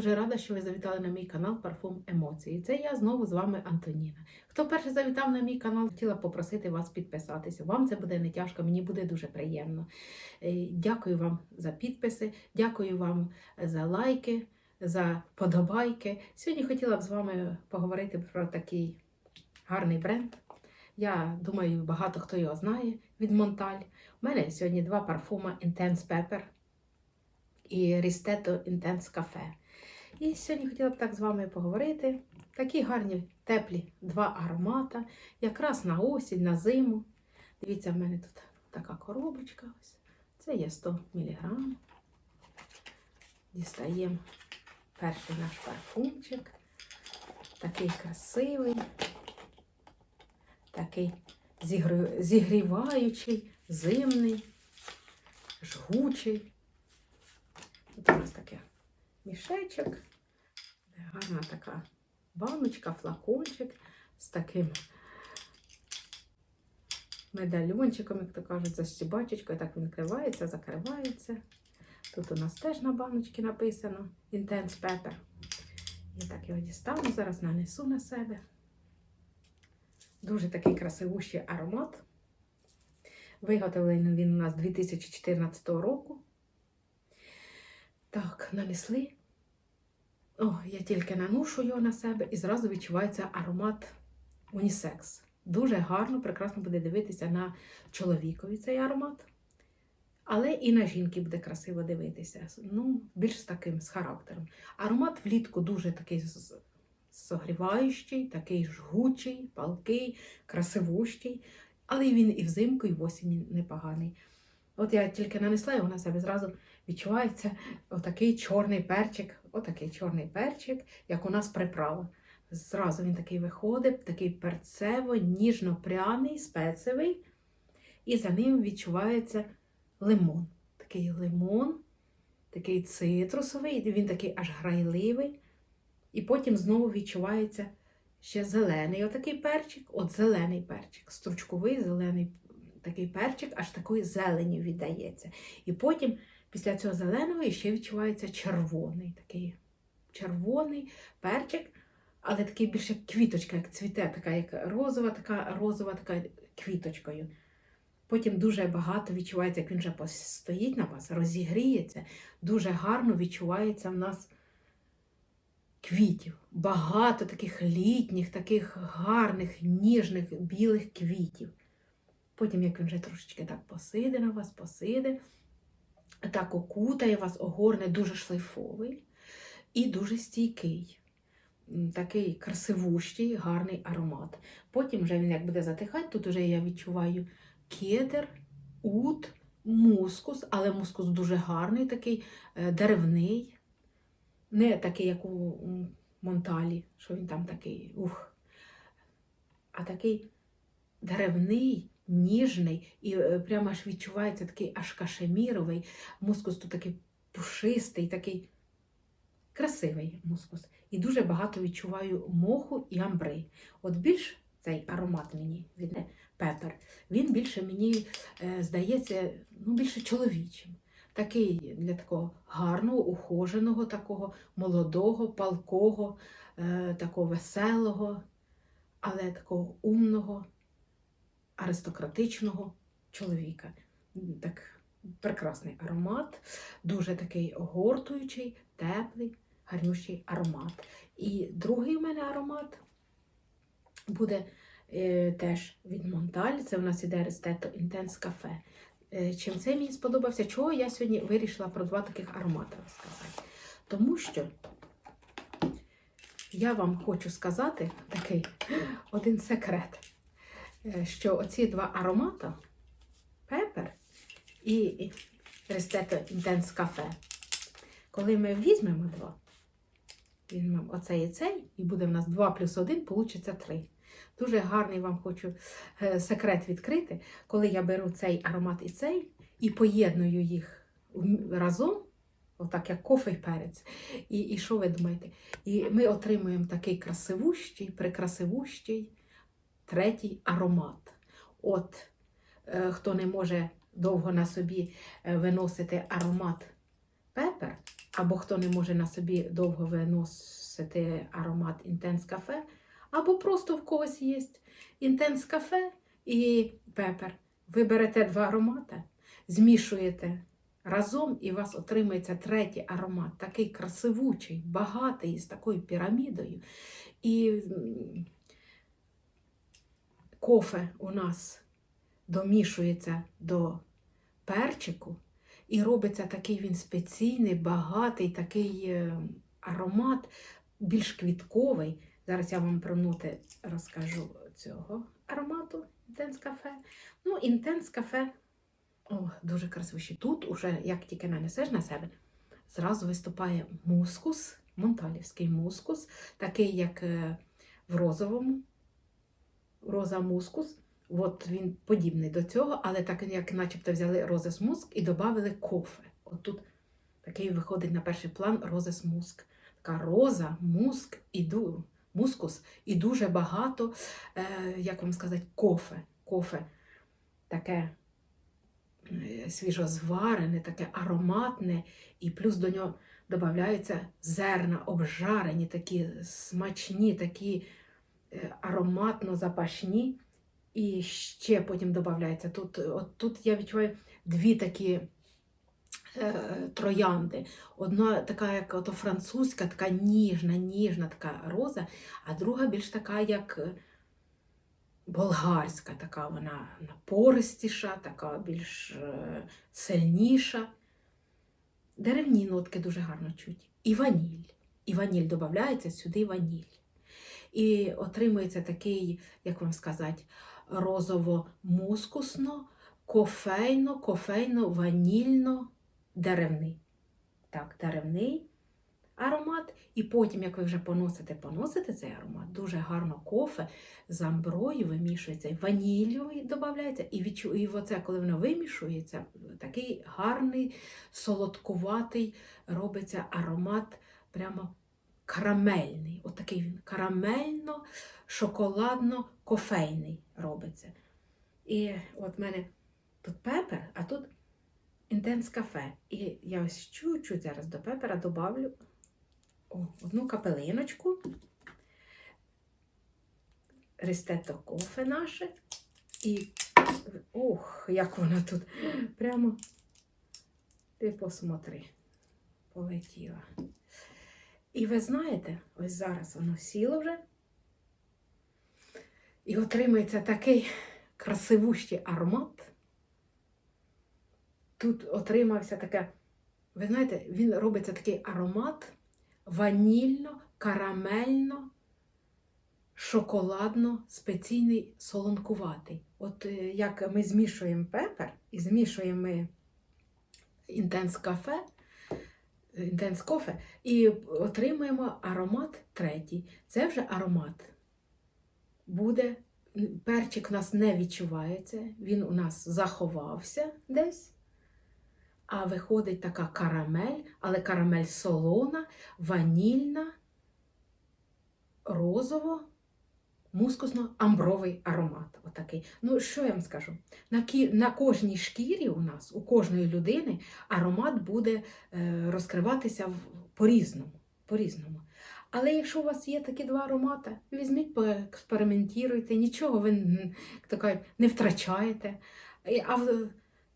дуже рада, що ви завітали на мій канал Парфум Емоції. Це я знову з вами Антоніна. Хто перше завітав на мій канал, хотіла попросити вас підписатися. Вам це буде не тяжко, мені буде дуже приємно. Е, Дякую вам за підписи, дякую вам за лайки, за подобайки. Сьогодні хотіла б з вами поговорити про такий гарний бренд. Я думаю, багато хто його знає від Монталь. У мене сьогодні два парфума Intense Pepper і Risteto Intense Cafe. І сьогодні хотіла б так з вами поговорити. Такі гарні, теплі два аромата, якраз на осінь, на зиму. Дивіться, в мене тут така коробочка. Ось. Це є 100 мг. Дістаємо перший наш парфумчик. Такий красивий, такий зігрі- зігріваючий, зимний, жгучий. Тут у нас таке мішечок, гарна така баночка, флакончик з таким медальончиком, як то кажуть, за стібачечкою. Так він кривається, закривається. Тут у нас теж на баночці написано Intense Pepper. Я так його дістану, зараз нанесу на себе. Дуже такий красивущий аромат. Виготовлений він у нас 2014 року. Так, нанесли. О, я тільки наношу його на себе і зразу відчувається аромат унісекс. Дуже гарно, прекрасно буде дивитися на чоловікові цей аромат. Але і на жінки буде красиво дивитися. Ну, більш з таким з характером. Аромат влітку дуже такий согріваючий, такий жгучий, палкий, красивущий. Але він і взимку, і в осінь непоганий. От я тільки нанесла його на себе, зразу відчувається отакий чорний перчик, отакий чорний перчик, як у нас приправа. Зразу він такий виходить, такий перцево, ніжно-пряний, спецевий. І за ним відчувається лимон. Такий лимон, такий цитрусовий, він такий аж грайливий. І потім знову відчувається ще зелений отакий перчик, от зелений перчик, стручковий зелений такий перчик, аж такої зелені віддається. І потім після цього зеленого ще відчувається червоний такий червоний перчик, але такий більше квіточка, як цвіте, така як розова, така розова, така квіточкою. Потім дуже багато відчувається, як він вже стоїть на вас, розігріється. Дуже гарно відчувається в нас квітів. Багато таких літніх, таких гарних, ніжних, білих квітів. Потім, як він вже трошечки так посиде на вас, посиде, так окутає вас, огорне, дуже шлейфовий і дуже стійкий. Такий красивущий, гарний аромат. Потім вже він як буде затихати, тут вже я відчуваю кедр, ут, мускус, але мускус дуже гарний, такий е, деревний. Не такий, як у Монталі, що він там такий, ух. А такий деревний, ніжний, і е, прямо аж відчувається такий аж кашеміровий. Мускус тут такий пушистий, такий красивий мускус. І дуже багато відчуваю моху і амбри. От більш цей аромат мені від пепер, він більше мені е, здається, ну, більше чоловічим. Такий для такого гарного, ухоженого, такого молодого, палкого, е, такого веселого, але такого умного, аристократичного чоловіка. Так прекрасний аромат, дуже такий огортуючий, теплий, гарнющий аромат. І другий у мене аромат буде е, теж від Монталь. Це у нас іде Рестето Intense Cafe. Е, чим це мені сподобався? Чого я сьогодні вирішила про два таких аромати розказати? Тому що я вам хочу сказати такий один секрет, що оці два аромати Пепер і Рестето Intense Cafe, коли ми візьмемо два, візьмемо оцей і цей, і буде в нас 2 плюс 1, получиться 3. Дуже гарний вам хочу е, секрет відкрити, коли я беру цей аромат і цей, і поєдную їх разом, отак як кофе і перець. І, і що ви думаєте? І ми отримуємо такий красивущий, прекрасивущий третій аромат. От е, хто не може довго на собі е, виносити аромат пепер, або хто не може на собі довго виносити аромат інтенс кафе, або просто в когось є інтенс кафе і пепер. Ви берете два аромати, змішуєте разом, і у вас отримається третій аромат, такий красивучий, багатий, з такою пірамідою. І кофе у нас домішується до перчику, і робиться такий він спеційний, багатий, такий е, аромат, більш квітковий. Зараз я вам про ноти розкажу цього аромату інтенс кафе. Ну, інтенс кафе дуже красивіший. Тут уже, як тільки нанесеш на себе, зразу виступає мускус, монталівський мускус, такий, як е, в розовому. Роза мускус. От він подібний до цього, але так як начебто взяли розес муск і додали кофе. От тут такий виходить на перший план розес муск. Така роза, муск і ду, мускус і дуже багато, е, як вам сказати, кофе. Кофе таке е, свіжозварене, таке ароматне, і плюс до нього додаються зерна, обжарені, такі смачні, такі ароматно запашні. І ще потім додається. Тут, тут я відчуваю дві такі е, троянди. Одна така, як ото французька, така ніжна, ніжна така роза, а друга більш така, як е, болгарська, така вона напористіша, така більш е, сильніша. Деревні нотки дуже гарно чуть. І ваніль. І ваніль додається сюди ваніль. І отримується такий, як вам сказати, розово-мускусно, кофейно, кофейно, ванільно, деревний. Так, деревний аромат. І потім, як ви вже поносите, поносите цей аромат, дуже гарно кофе з амброю вимішується, ваніллю додається, і, відчу... оце, коли воно вимішується, такий гарний, солодкуватий робиться аромат прямо карамельний. Отакий він карамельно-шоколадно-кофейний робиться. І от в мене тут пепер, а тут інтенс кафе. І я ось чуть-чуть зараз до пепера добавлю о, одну капелиночку. Ристето кофе наше. І ох, як вона тут прямо ти посмотри, полетіла. І ви знаєте, ось зараз воно сіло вже. І отримується такий красивущий аромат. Тут отримався таке, ви знаєте, він робиться такий аромат ванільно, карамельно, шоколадно, спеційний, солонкуватий. От е, як ми змішуємо пепер і змішуємо інтенс кафе, інтенс кофе, і отримуємо аромат третій. Це вже аромат. Буде, перчик у нас не відчувається, він у нас заховався десь. А виходить така карамель, але карамель солона, ванільна, розово, мускусно-амбровий аромат. Отакий. Ну, що я вам скажу? На кі... на кожній шкірі у нас, у кожної людини, аромат буде е, розкриватися в... по-різному. по-різному. Але якщо у вас є такі два аромати, візьміть, поекспериментуйте, нічого ви кажуть, не втрачаєте, а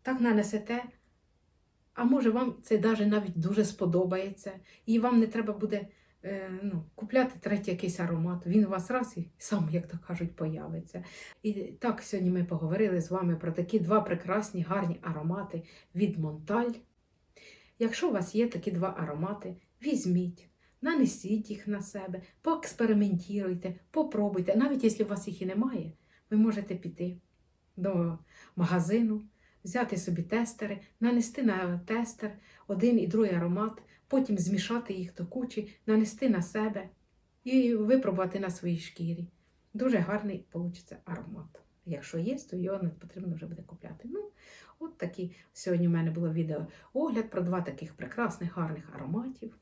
так нанесете. А може вам це навіть дуже сподобається, і вам не треба буде ну, купляти третій якийсь аромат. Він у вас раз і сам, як то кажуть, появиться. І так сьогодні ми поговорили з вами про такі два прекрасні гарні аромати від Монталь. Якщо у вас є такі два аромати, візьміть, нанесіть їх на себе, поекспериментуйте, попробуйте. Навіть якщо у вас їх і немає, ви можете піти до магазину взяти собі тестери, нанести на тестер один і другий аромат, потім змішати їх до кучі, нанести на себе і випробувати на своїй шкірі. Дуже гарний вийде аромат. Якщо є, то його не потрібно вже буде купляти. Ну, от такі сьогодні в мене було відео огляд про два таких прекрасних гарних ароматів.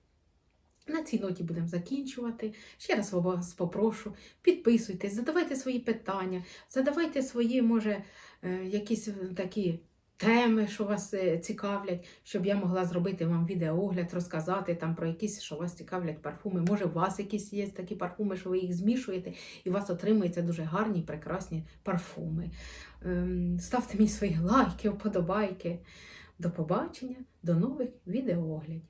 На цій ноті будемо закінчувати. Ще раз вас попрошу, підписуйтесь, задавайте свої питання, задавайте свої, може, е, якісь такі теми, що вас е, цікавлять, щоб я могла зробити вам відеоогляд, розказати там про якісь, що вас цікавлять парфуми. Може, у вас якісь є такі парфуми, що ви їх змішуєте, і у вас отримуються дуже гарні, прекрасні парфуми. Ем, Ставте мені свої лайки, вподобайки. До побачення, до нових відеооглядів.